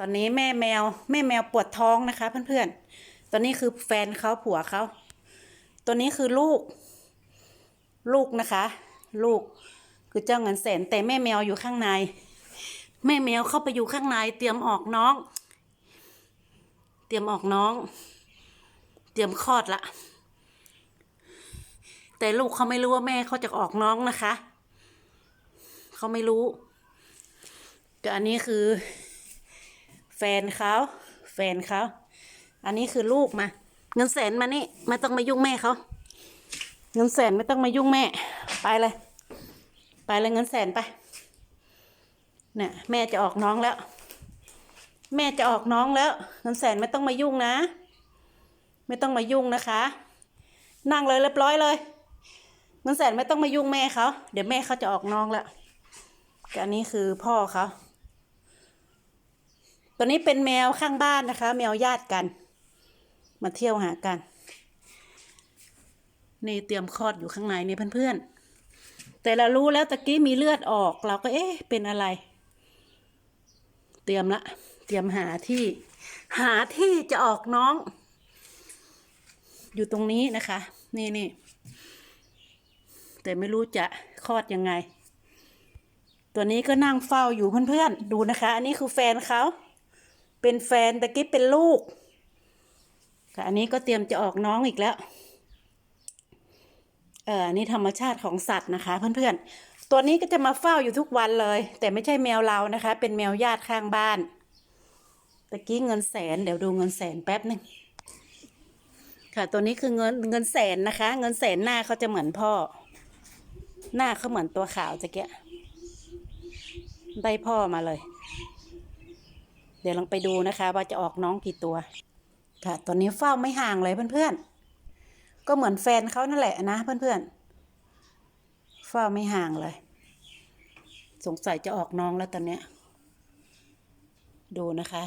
ตอนนี้แม่แมว แม่แมวปวดท้องนะคะ เพื่อนๆ ตอนนี้คือแฟนเขาผัวเขาตัวนี้คือลูก ลูกนะคะ ลูกคือเจ้าเงินแสนแต่แม่แมวอยู่ข้างใน แม่แมวเข้าไปอยู่ข้างในเตรียมออกน้อง เตรียมออกน้อง เตรียมคลอดละแต่ลูกเขาไม่รู้ว่าแม่เขาจะออกน้องนะคะ เขาไม่รู้ก็อันนี้คือ แฟนเขาแฟนเขาอันนี้คือลูกมา เงินแสนมานี่ไม่ต้องมายุ่งแม่เขาเงินแสนไม่ต้องมายุ่งแม่ ไปเลย ไปเลยเงินแสนไปเนี่ยแม่จะออกน้องแล้ว แม่จะออกน้องแล้ว เงินแสนไม่ต้องมายุ่งนะ ไม่ต้องมายุ่งนะคะ นั่งเลยเรียบร้อยเลย เงินแสนไม่ต้องมายุ่งแม่เขาเดี๋ยวแม่เขาจะออกน้องแล้วก็อันนี้คือพ่อเขา ตัวนี้เป็นแมวข้างบ้านนะคะ แมวญาติกัน มาเที่ยวหากัน นี่เตรียมคลอดอยู่ข้างในนี่เพื่อนๆ แต่เรารู้แล้วตะกี้มีเลือดออก เราก็เอ๊ะเป็นอะไร เตรียมละ เตรียมหาที่ หาที่จะออกน้อง อยู่ตรงนี้นะคะ นี่นี่แต่ไม่รู้จะคลอดยังไง ตัวนี้ก็นั่งเฝ้าอยู่เพื่อนๆ ดูนะคะ อันนี้คือแฟนเขา เป็นแฟนตะกี้เป็นลูก ค่ะ อันนี้ก็เตรียมจะออกน้องอีกแล้ว เอออันนี้ธรรมชาติของสัตว์นะคะ เพื่อนๆ ตัวนี้ก็จะมาเฝ้าอยู่ทุกวันเลย แต่ไม่ใช่แมวเรานะคะ เป็นแมวญาติข้างบ้านตะกี้เงินแสน เดี๋ยวดูเงินแสนแป๊บหนึ่งค่ะ ตัวนี้คือเงินเงินแสนนะคะ เงินแสนหน้าเขาจะเหมือนพ่อ หน้าเขาเหมือนตัวขาวจะเกี้ยได้พ่อมาเลย ดี๋ยวลองไปดูนะคะว่าจะออกน้องกี่ตัว ค่ะตัวนี้เฝ้าไม่ห่างเลยเพื่อนๆ ก็เหมือนแฟนเขานั่นแหละนะเพื่อนๆ เฝ้าไม่ห่างเลย สงสัยจะออกน้องแล้วตอนเนี้ย ดูนะคะ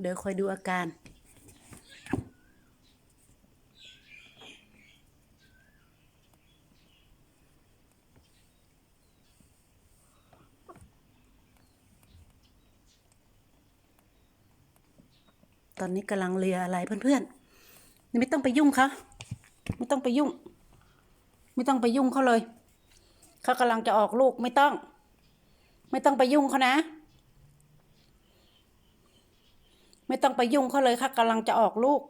เดี๋ยวคอยดูอาการ ตอนนี้กำลังเลียอะไรเพื่อนๆ ไม่ต้องไปยุ่งเขาไม่ต้องไปยุ่ง ไม่ต้องไปยุ่งเขาเลย เขากำลังจะออกลูกไม่ต้อง ไม่ต้องไปยุ่งเขานะ ไม่ต้องไปยุ่งเขาเลยค่ะกำลังจะออกลูก